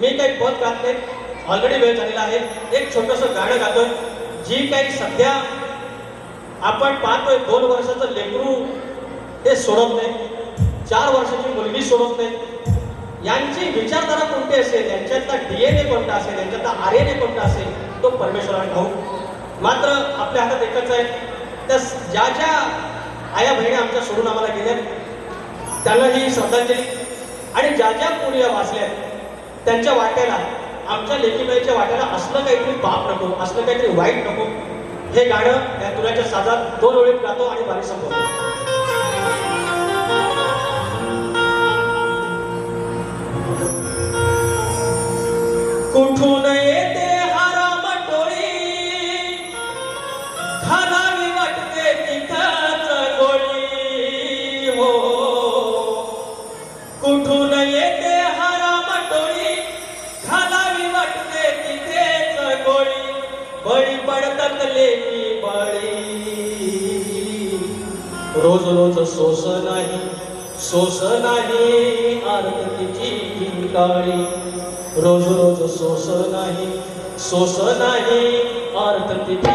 मी काही पद गात नाही ऑलरेडी वेळ झालेला आहे. एक छोटंसं गाणं गातोय. जी काही सध्या आपण पाहतोय दोन वर्षाचं लेकरू ते सोडत नाही. चार वर्षाची मुलगी सोडत नाही. यांची विचारधारा कोणती असेल? यांच्यातला डीएनए कोणता असेल? यांच्यातला आर एन ए कोणता असेल? तो परमेश्वराने ठाऊ मात्र आपल्या हातात एकच आहे. त्या ज्या ज्या आया बहिणी आमच्या सोडून आम्हाला गेल्या त्यांना ही श्रद्धांजली. आणि ज्या ज्या पुण्या वाचल्या त्यांच्या वाट्याला आमच्या लेखीबाईच्या वाट्याला असलं काहीतरी पाप नको असलं काहीतरी वाईट नको. हे गाणं या तुलाच्या साजात दोन ओळीत गातो आणि बारी संपवतो. खानावी वाटते तिथेच बळी पडतात लेकी बळी. रोज रोज सोस नाही सोस नाही आरतीची काळी रोज रोज सोस नाही सोस नाही आरतीची